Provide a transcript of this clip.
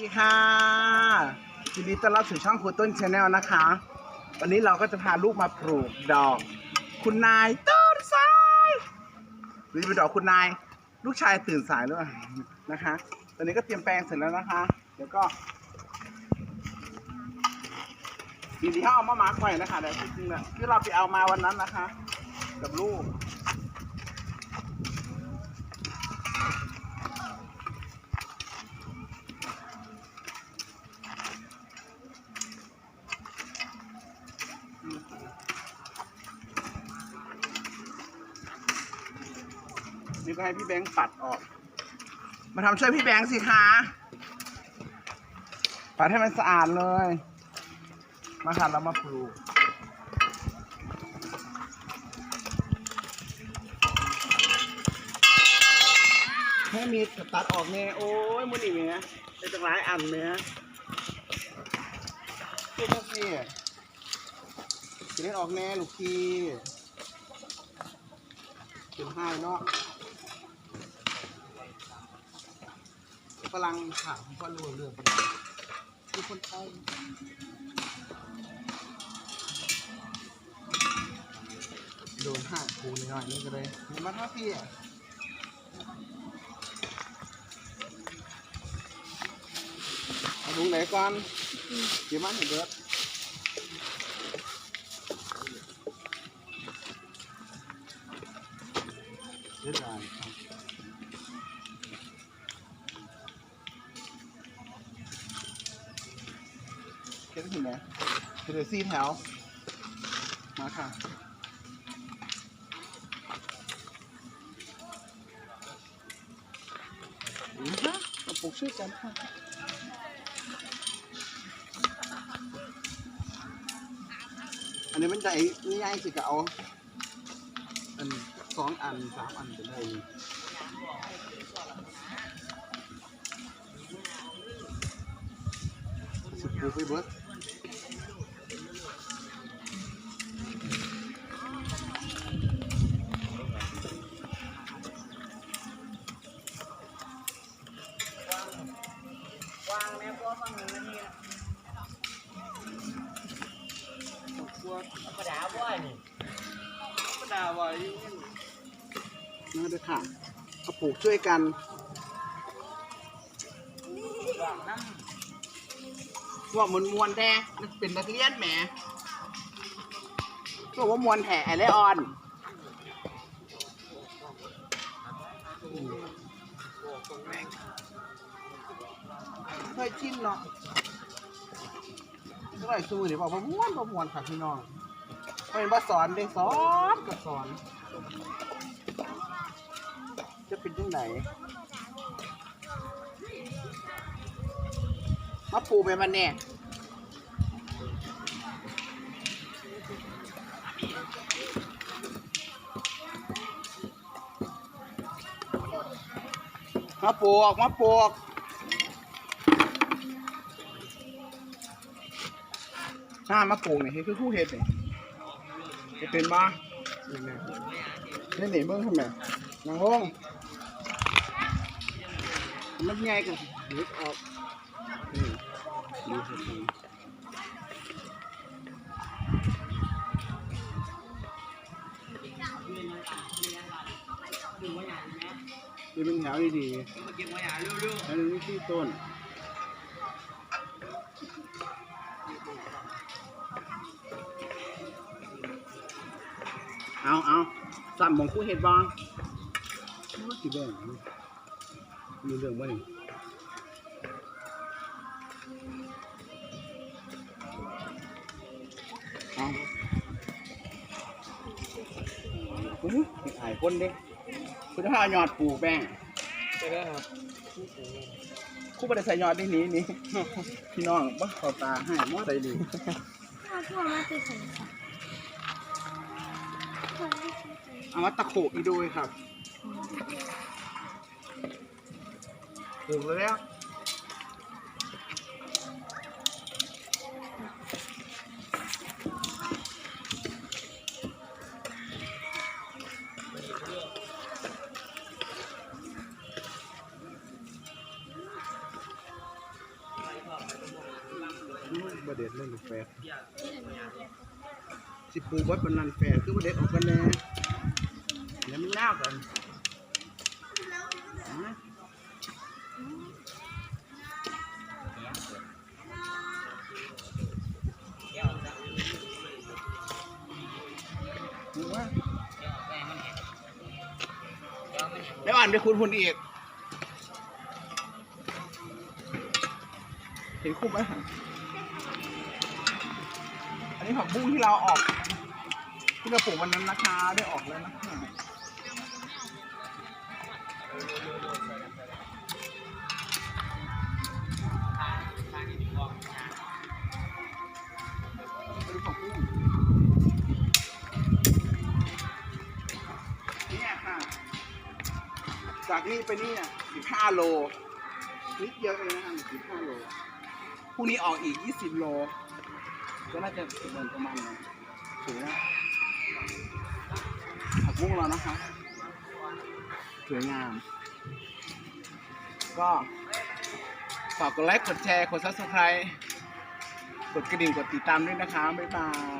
ดีค่ะยินดีต้อนรับสู่ช่องครูต้นชาแนลนะคะ วันนี้เราก็จะพาลูกมาปลูกดอก คุณนายต้นสายหรือเป็นดอกคุณนาย ลูกชายตื่นสายหรือเปล่านะคะ ตอนนี้ก็เตรียมแปลงเสร็จแล้วนะคะ เดี๋ยวก็ดีที่เขาเอามามากไว้นะคะแต่จริงๆเนี่ยที่เราไปเอามาวันนั้นนะคะ กับลูก นี่ก็ให้พี่แบงค์ปัดออก มาทำช่วยพี่แบงค์สิคะ ปัดให้มันสะอาดเลย มาค่ะเรามาปลูกให้มีตัดออกเนี่ยโอ้ยมันอีกเนี่ยเป็นตั้งหลายอันเนี่ยพูดมาสิจะเล่นออกแน่ลูกพี่เป็นห้าเนาะ ฝรั่งถามผมก็รู้เรื่องคือคนไทยโดนห้าคูนหน่อยนี่ก็เลยมันมาท่าพี่อะเอาถุงไหนก่อนเดี๋ยวมันเห็นเบิดเดี๋ยวได้ ครับเห็นห็นเห็นเลยสี่แถว มาค่ะอือฮะมาปลูกชื่อกันค่ะอันนี้มันจะไอ้นี่ไงสิกะเอาอันสองอันสามอันจะได้สิบปูไปเบิด กระดาว่านี่ก็ด่าไว้นะเด้อค่ะเอาปลูกช่วยกันดอกน้ว่ามันมวนแท้มันเป็นนักเรียนแหมบอกว่ามวนแห่ไอเลออนเคยชินเนาะเท่าไหร่ซูเดี๋ยวบอกว่าม้วนประมวนค่ะพี่น้อง เป็นว่าสอนเด็กสอนกับสอน จะเป็นยังไงมาปูไปมันเนี่ยมาปลูกมาปลูกถ้ามาปลูกเนี่ยคือคู่เห็ดเนี่ย จะเป็นบ้านี่หนีเบิ้งทำไมนางลงมันใหญ่กันนึกออกนี่ดูสินี่เป็นแถวดีๆแล้วนี่ที่ต้น เอาเอาสั่มของคู่เห็ดบ้างสิแบ่งมีเรื่องว่านี่เอาโอ้ยอายคนเด้คุณถ้าเอายอดปลูกแป้งๆใช่แล้วครับคู่บริษัทยอดได้หนี้นี่พี่น้องบ่เข้าตาให้มอใดดีพ่อพ่อมาติดสงสั เอามาตะโขกอีด้วยครับปลูกแล้วประเด็นเรื่องแฟร์ สิปลูกไว้เป็นนันแฟร์คือประเด็นออกกันแน่เนี่ยมันยากกันนะเดี๋ยวจะดูว่าแม่มันเห็นเดี๋ยวมันเห็นเดี๋ยวอ่านไปคุณคุณอีกเห็นคุ้มไหมอั นี้ผักบุ้งที่เราออกที่เราปลูกวันนั้นนะคะได้ออกแล้วนะคะทางทางที่บองบุ้งเนี่ยค่ะจากนี่ไปนี่อะสิบห้าโลนิดเดียวเองนะคะสิบห้าโลพรุ่งนี้ออกอีกยี่สิบโล ก็น่าจะเหมือนประมาณนั้นถือว่าผักบุ้งเรานะคะสวยงาม ก็ฝากกดไลค์ กดแชร์ กด subscribe กดกระดิ่ง กดติดตามด้วยนะคะ บ๊ายบาย